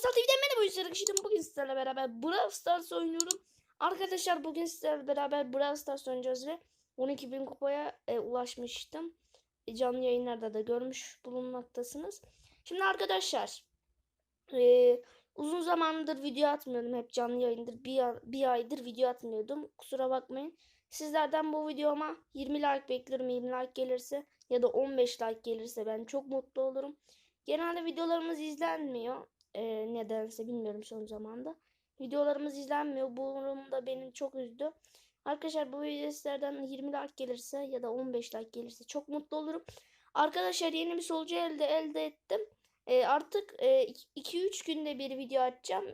Masal TV'den merhaba üzere kişilim. Bugün sizlerle beraber Brawl Stars oynuyorum. Arkadaşlar bugün sizlerle beraber Brawl Stars oynayacağız ve 12.000 kupaya e, ulaşmıştım. E, canlı yayınlarda da görmüş bulunmaktasınız. Şimdi arkadaşlar e, uzun zamandır video atmıyordum. Hep canlı yayındır. Bir, bir aydır video atmıyordum. Kusura bakmayın. Sizlerden bu videoma 20 like bekliyorum. 20 like gelirse ya da 15 like gelirse ben çok mutlu olurum. Genelde videolarımız izlenmiyor. Ee, nedense bilmiyorum son zamanda. Videolarımız izlenmiyor. Bu durum da beni çok üzdü. Arkadaşlar bu videolardan 20 like gelirse ya da 15 like gelirse çok mutlu olurum. Arkadaşlar yeni bir solucu elde elde ettim. Ee, artık 2-3 günde bir video atacağım.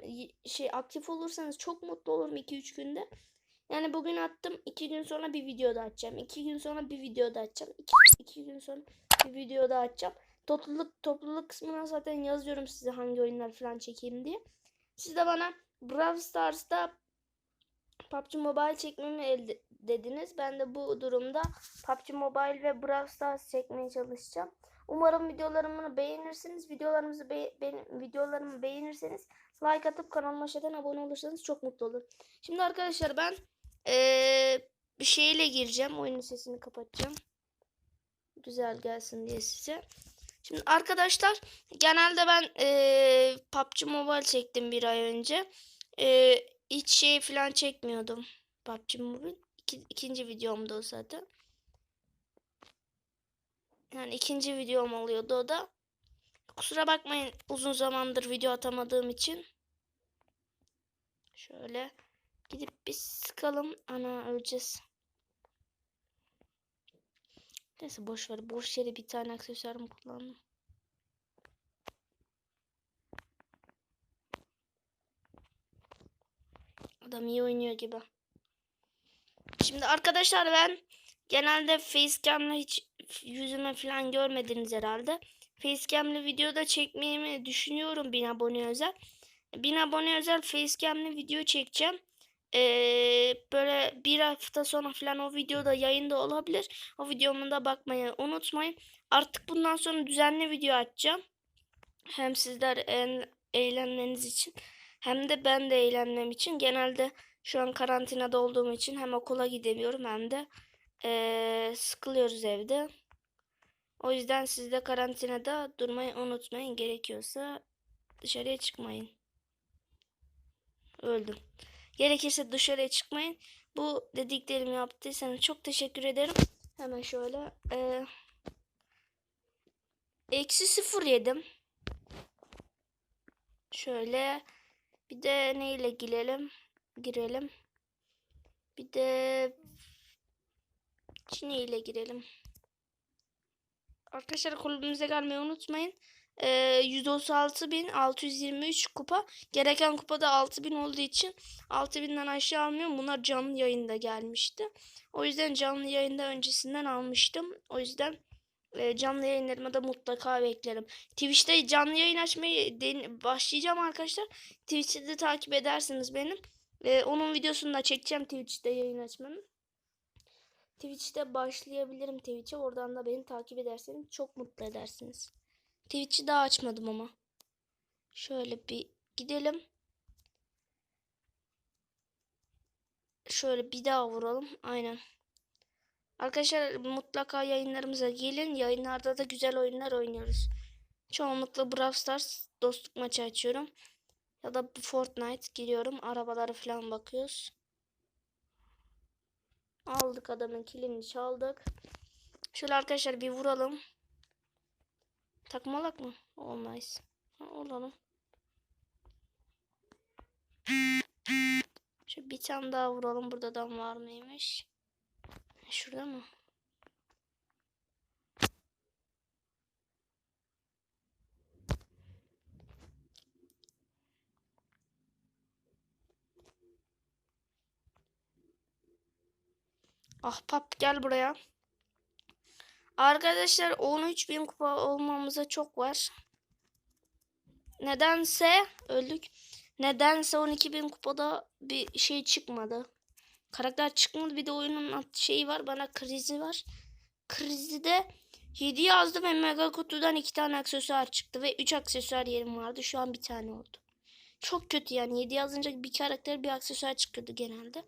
Şey aktif olursanız çok mutlu olurum 2-3 günde. Yani bugün attım. 2 gün sonra bir video da atacağım. 2 gün sonra bir video da atacağım. 2 gün sonra bir video da atacağım. Topluluk topluluk kısmına zaten yazıyorum size hangi oyunlar falan çekeyim diye. Siz de bana Brawl Stars'ta PUBG Mobile çekmemi elde dediniz. Ben de bu durumda PUBG Mobile ve Brawl Stars çekmeye çalışacağım. Umarım videolarımı beğenirsiniz. Videolarımızı be- benim videolarımı beğenirseniz like atıp kanalıma aşağıdan abone olursanız çok mutlu olurum. Şimdi arkadaşlar ben eee, bir şeyle gireceğim. Oyunun sesini kapatacağım. Güzel gelsin diye size. Şimdi arkadaşlar genelde ben eee PUBG Mobile çektim bir ay önce. Eee, hiç şey falan çekmiyordum. PUBG Mobile. İki, ikinci videomda o zaten. Yani ikinci videom oluyordu o da. Kusura bakmayın uzun zamandır video atamadığım için. Şöyle gidip bir sıkalım. Ana öleceğiz. Neyse boş ver. Boş yere bir tane aksesuarımı kullandım. Adam iyi oynuyor gibi. Şimdi arkadaşlar ben genelde facecam'la hiç yüzüme falan görmediniz herhalde. Facecam'le video da çekmeyi düşünüyorum 1000 abone özel. 1000 abone özel facecam'le video çekeceğim. Ee, böyle bir hafta sonra falan o videoda yayında olabilir. O videomu da bakmayı unutmayın. Artık bundan sonra düzenli video açacağım. Hem sizler en, eğlenmeniz için hem de ben de eğlenmem için. Genelde şu an karantinada olduğum için hem okula gidemiyorum hem de eee, sıkılıyoruz evde. O yüzden siz de karantinada durmayı unutmayın. Gerekiyorsa dışarıya çıkmayın. Öldüm. Gerekirse dışarıya çıkmayın. Bu dediklerimi yaptıysanız çok teşekkür ederim. Hemen şöyle. eee, eksi sıfır yedim. Şöyle. Bir de neyle girelim? Girelim. Bir de Çin'e ile girelim. Arkadaşlar kulübümüze gelmeyi unutmayın. Ee, 136.623 kupa. Gereken kupa da 6000 olduğu için 6000'den aşağı almıyorum. Bunlar canlı yayında gelmişti. O yüzden canlı yayında öncesinden almıştım. O yüzden e, canlı yayınlarıma da mutlaka beklerim. Twitch'te canlı yayın açmayı başlayacağım arkadaşlar. Twitch'te de takip edersiniz benim. Ee, onun videosunu da çekeceğim Twitch'te yayın açmanın. Twitch'te başlayabilirim Twitch'e. Oradan da beni takip ederseniz çok mutlu edersiniz. Twitch'i daha açmadım ama. Şöyle bir gidelim. Şöyle bir daha vuralım. Aynen. Arkadaşlar mutlaka yayınlarımıza gelin. Yayınlarda da güzel oyunlar oynuyoruz. Çoğunlukla Brawl Stars dostluk maçı açıyorum. Ya da Fortnite giriyorum. Arabaları falan bakıyoruz. Aldık adamın kilini çaldık. Şöyle arkadaşlar bir vuralım. Takmalak mı? Olmaz. Ha, olalım. Şöyle bir tane daha vuralım. Burada adam var mıymış? Şurada mı? Ahbap gel buraya. Arkadaşlar 13.000 kupa olmamıza çok var. Nedense öldük. Nedense 12.000 kupada bir şey çıkmadı. Karakter çıkmadı. Bir de oyunun şeyi var. Bana krizi var. Krizi de 7 yazdım ve mega kutudan 2 tane aksesuar çıktı. Ve 3 aksesuar yerim vardı. Şu an bir tane oldu. çok kötü yani. 7 yazınca bir karakter bir aksesuar çıkıyordu genelde.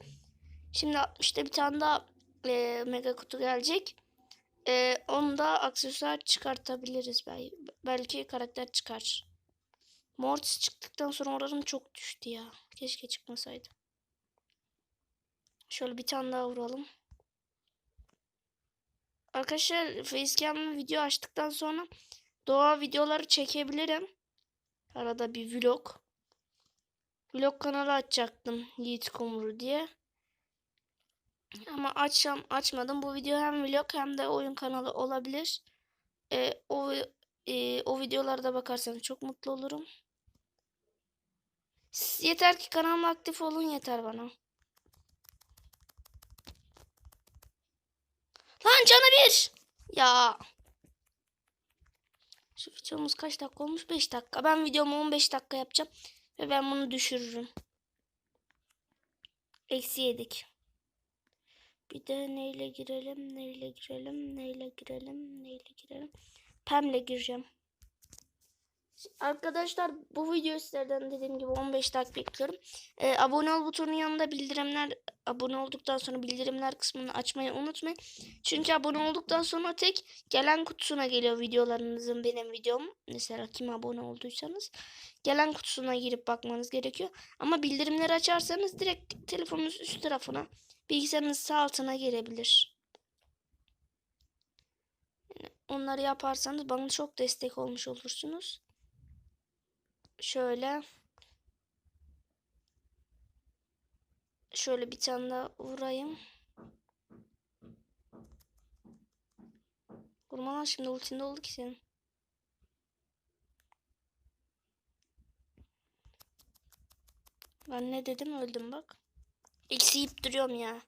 Şimdi 60'ta bir tane daha e, mega kutu gelecek. E, onu da aksesuar çıkartabiliriz. Belki, belki karakter çıkar. Mortis çıktıktan sonra oranım çok düştü ya. Keşke çıkmasaydı. Şöyle bir tane daha vuralım. Arkadaşlar facecam video açtıktan sonra doğa videoları çekebilirim. Arada bir vlog. Vlog kanalı açacaktım Yiğit Kumru diye. Ama açam açmadım. Bu video hem vlog hem de oyun kanalı olabilir. Ee, o e, o videolarda bakarsanız çok mutlu olurum. Yeter ki kanalıma aktif olun yeter bana. Lan canı bir. Ya. Şu videomuz kaç dakika olmuş? 5 dakika. Ben videomu 15 dakika yapacağım. Ve ben bunu düşürürüm. Eksi yedik. Bir de neyle girelim, neyle girelim, neyle girelim, neyle girelim. Pem'le gireceğim. Arkadaşlar bu video sizlerden dediğim gibi 15 dakika bekliyorum. Ee, abone ol butonunun yanında bildirimler abone olduktan sonra bildirimler kısmını açmayı unutmayın. Çünkü abone olduktan sonra tek gelen kutusuna geliyor videolarınızın benim videom. Mesela kim abone olduysanız gelen kutusuna girip bakmanız gerekiyor. Ama bildirimleri açarsanız direkt telefonunuz üst tarafına bilgisayarınız sağ altına gelebilir. Yani onları yaparsanız bana çok destek olmuş olursunuz. Şöyle. Şöyle bir tane daha vurayım. Vurma lan şimdi ultinde oldu ki senin. Ben ne dedim öldüm bak. Eksi yiyip duruyorum ya.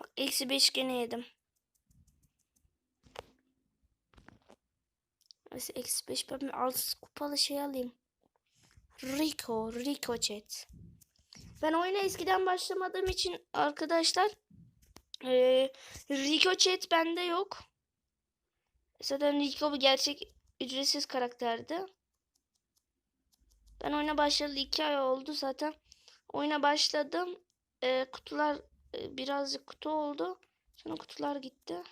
Bak eksi beş gene yedim. Neyse eksi 5 ben bir alt kupalı şey alayım. Rico, Rico chat. Ben oyuna eskiden başlamadığım için arkadaşlar ee, Rico chat bende yok. Zaten Rico bir gerçek ücretsiz karakterdi. Ben oyuna başladı 2 ay oldu zaten. Oyuna başladım. Ee, kutular e, birazcık kutu oldu. Sonra kutular gitti.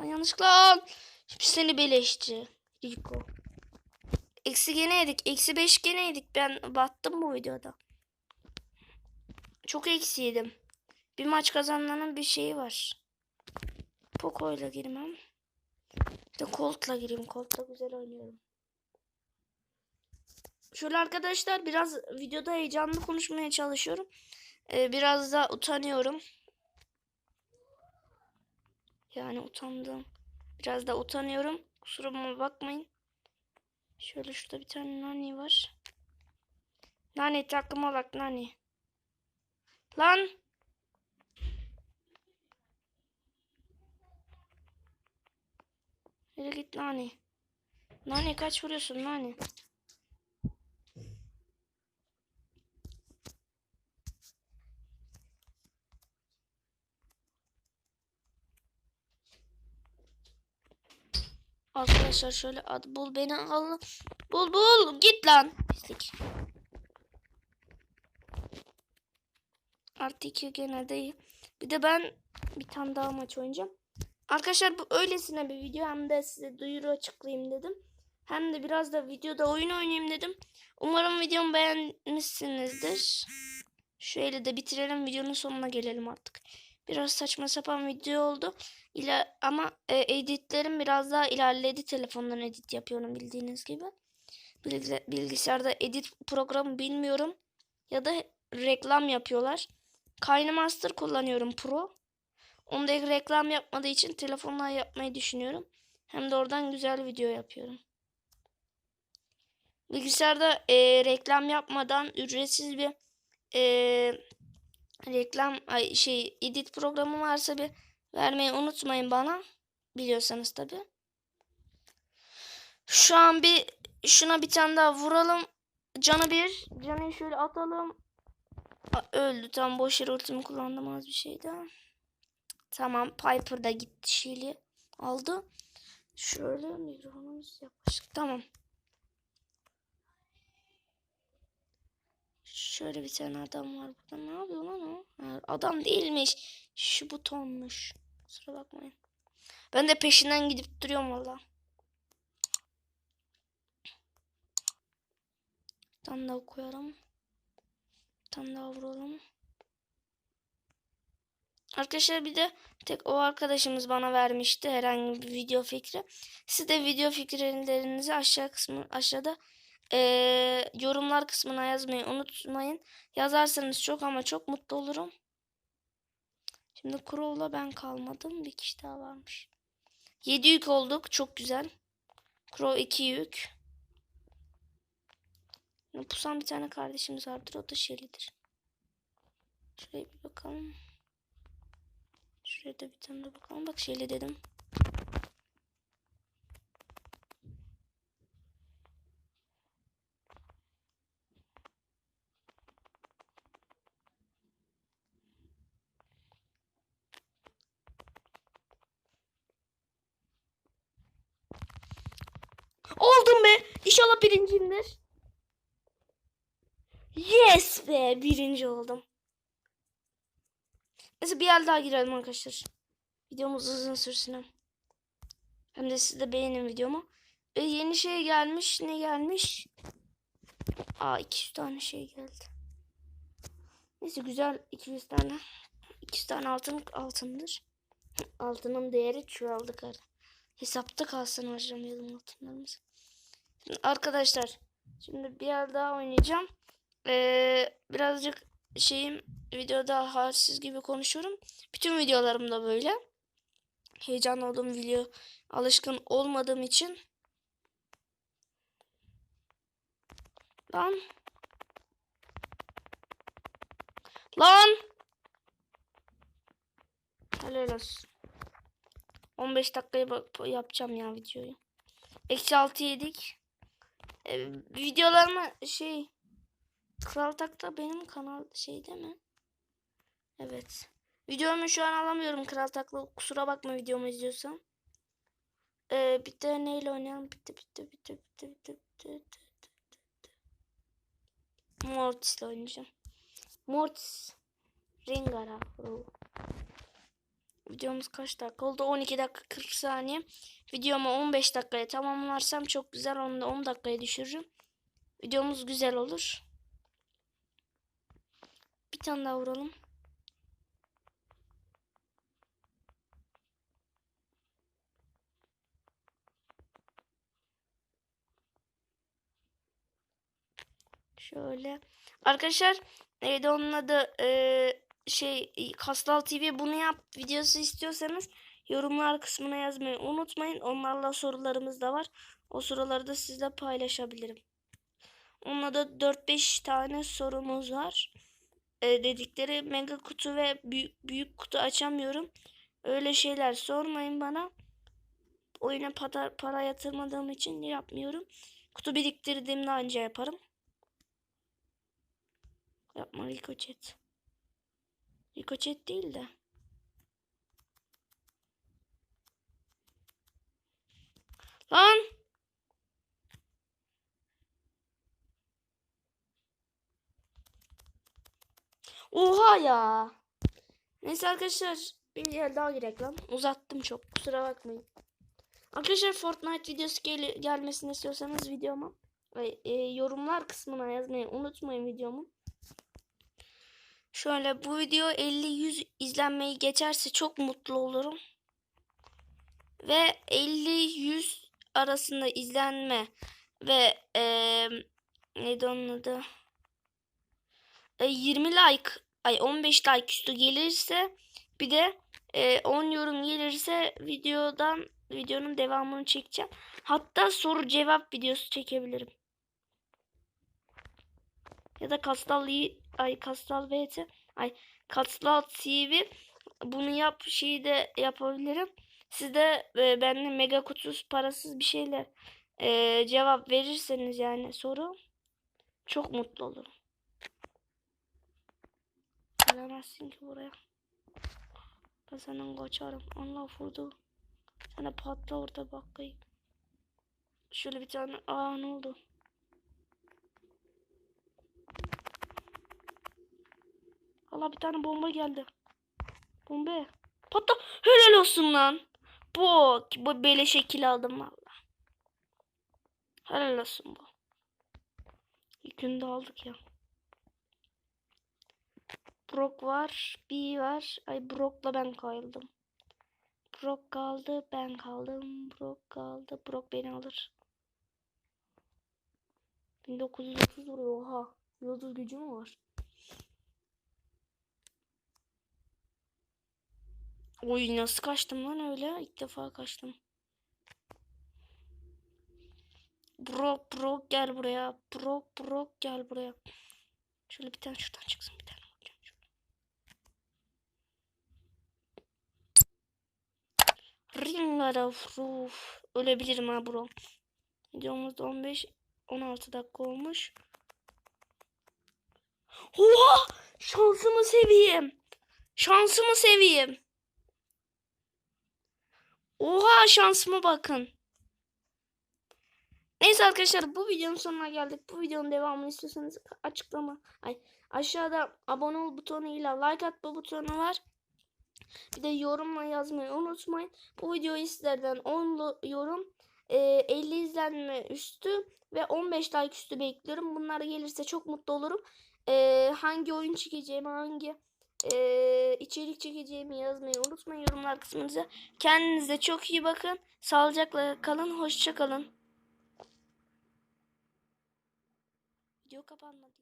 Lan yanlışlıkla Şimdi seni beleşçi. Rico. Eksi gene yedik. Eksi beş gene yedik. Ben battım bu videoda. Çok eksi yedim. Bir maç kazanmanın bir şeyi var. Poco ile girmem. Bir de Colt'la gireyim. Colt'la güzel oynuyorum. Şöyle arkadaşlar biraz videoda heyecanlı konuşmaya çalışıyorum. Ee, biraz da utanıyorum. Yani utandım. Biraz da utanıyorum. Kusuruma bakmayın. Şöyle şurada bir tane nani var. Nani takıma bak nani. Lan. Yürü git nani. Nani kaç vuruyorsun nani. Arkadaşlar şöyle ad bul beni al. Bul bul git lan. Pislik. Artı 2 gene değil. Bir de ben bir tane daha maç oynayacağım. Arkadaşlar bu öylesine bir video hem de size duyuru açıklayayım dedim. Hem de biraz da videoda oyun oynayayım dedim. Umarım videomu beğenmişsinizdir. Şöyle de bitirelim videonun sonuna gelelim artık. Biraz saçma sapan video oldu. İla ama e, editlerim biraz daha ilerledi. Telefondan edit yapıyorum bildiğiniz gibi. Bilgi bilgisayarda edit programı bilmiyorum. Ya da reklam yapıyorlar. KineMaster kullanıyorum Pro. Onda reklam yapmadığı için telefonla yapmayı düşünüyorum. Hem de oradan güzel video yapıyorum. Bilgisayarda e, reklam yapmadan ücretsiz bir e, reklam ay, şey edit programı varsa bir vermeyi unutmayın bana. Biliyorsanız tabi. Şu an bir şuna bir tane daha vuralım. Canı bir. Canı şöyle atalım. A, öldü. Tam boş yere ultimi kullandım az bir şey daha. Tamam. Piper da gitti. Şili aldı. Şöyle mikrofonumuz yaklaşık. Tamam. Şöyle bir tane adam var burada. Ne yapıyor lan o? Adam değilmiş. Şu butonmuş. Kusura bakmayın. Ben de peşinden gidip duruyorum valla. Tane daha koyalım. Tane daha vuralım. Arkadaşlar bir de tek o arkadaşımız bana vermişti herhangi bir video fikri. Siz de video fikirlerinizi aşağı kısmı aşağıda eee, yorumlar kısmına yazmayı unutmayın. Yazarsanız çok ama çok mutlu olurum. Şimdi Crow'la ben kalmadım. Bir kişi daha varmış. 7 yük olduk. Çok güzel. Crow 2 yük. Pusan bir tane kardeşimiz vardır. O da Shelly'dir. Şuraya bir bakalım. Şuraya da bir tane de bakalım. Bak Shelly dedim. Oldum be. İnşallah birinciyimdir. Yes be. Birinci oldum. Neyse bir yer daha girelim arkadaşlar. Videomuz uzun sürsün hem. De siz de beğenin videomu. E, yeni şey gelmiş. Ne gelmiş? Aa 200 tane şey geldi. Neyse güzel 200 tane. 200 tane altın altındır. Altının değeri çoğaldı kar. Hesapta kalsın harcamayalım altınlarımızı. Arkadaşlar şimdi bir yer daha oynayacağım. Ee, birazcık şeyim videoda halsiz gibi konuşuyorum. Bütün videolarımda böyle. Heyecanlı olduğum video alışkın olmadığım için. Lan. Lan. Helal olsun. 15 dakikaya bak- yapacağım ya videoyu. Eksi 6 yedik. Ee, videolarımı şey Kral Tak'ta benim kanal şey değil mi? Evet. Videomu şu an alamıyorum Kral Tak'la. Kusura bakma videomu izliyorsan. Ee, bir de neyle oynayalım? Bitti bitti bitti bitti bitti bitti bitti. Mortis'le oynayacağım. Mortis. Ringara. Bro. Videomuz kaç dakika oldu? 12 dakika 40 saniye. Videomu 15 dakikaya tamamlarsam çok güzel. Onu da 10 dakikaya düşürürüm. Videomuz güzel olur. Bir tane daha vuralım. Şöyle. Arkadaşlar neydi onun adı Ee, şey Kastal TV bunu yap videosu istiyorsanız yorumlar kısmına yazmayı unutmayın. Onlarla sorularımız da var. O soruları da sizle paylaşabilirim. Onunla da 4-5 tane sorumuz var. Ee, dedikleri mega kutu ve büyük, büyük kutu açamıyorum. Öyle şeyler sormayın bana. Oyuna para, para yatırmadığım için yapmıyorum. Kutu biriktirdiğimde anca yaparım. Yapma Rico Chat. Rico Chat değil de. Lan! Oha ya. Neyse arkadaşlar bir yer daha girek lan. Uzattım çok kusura bakmayın. Arkadaşlar Fortnite videosu gel gelmesini istiyorsanız videoma e, yorumlar kısmına yazmayı unutmayın videomu. Şöyle bu video 50-100 izlenmeyi geçerse çok mutlu olurum. Ve 50-100 arasında izlenme ve e, neydi onun adı? E, 20 like ay 15 like üstü gelirse bir de e, 10 yorum gelirse videodan videonun devamını çekeceğim. Hatta soru cevap videosu çekebilirim. Ya da Kastal ay Kastal VT ay Kastal TV bunu yap şeyi de yapabilirim. Siz de e, benimle mega kutusuz parasız bir şeyler e, cevap verirseniz yani soru çok mutlu olurum. Gelemezsin ki buraya. Ben senden kaçarım. Allah vurdu. Hani patla orada bakayım. Şöyle bir tane. Aa ne oldu? Allah bir tane bomba geldi. Bomba. Patla. Helal olsun lan. Bu, bu böyle şekil aldım valla. Helal olsun bu. İlk günde aldık ya. Brock var. B var. Ay Brock'la ben kaldım. Brock kaldı. Ben kaldım. Brock kaldı. Brock beni alır. 1930 vuruyor. Oha. Yıldız gücü mü var? Oy nasıl kaçtım lan öyle? İlk defa kaçtım. Brock Brock gel buraya. Brock Brock gel buraya. Şöyle bir tane şuradan çıksın bir tane. Ringara roof. Ölebilirim ha bro. Videomuzda 15 16 dakika olmuş. Oha! Şansımı seveyim. Şansımı seveyim. Oha şansıma bakın. Neyse arkadaşlar bu videonun sonuna geldik. Bu videonun devamını istiyorsanız açıklama. Ay aşağıda abone ol butonuyla like atma butonu var. Bir de yorumla yazmayı unutmayın. Bu videoyu sizlerden 10 yorum, e, 50 izlenme üstü ve 15 like üstü bekliyorum. Bunlar gelirse çok mutlu olurum. E, hangi oyun çekeceğimi, hangi e, içerik çekeceğimi yazmayı unutmayın yorumlar kısmınıza. Kendinize çok iyi bakın. Sağlıcakla kalın. Hoşça kalın. Video kapanmadı.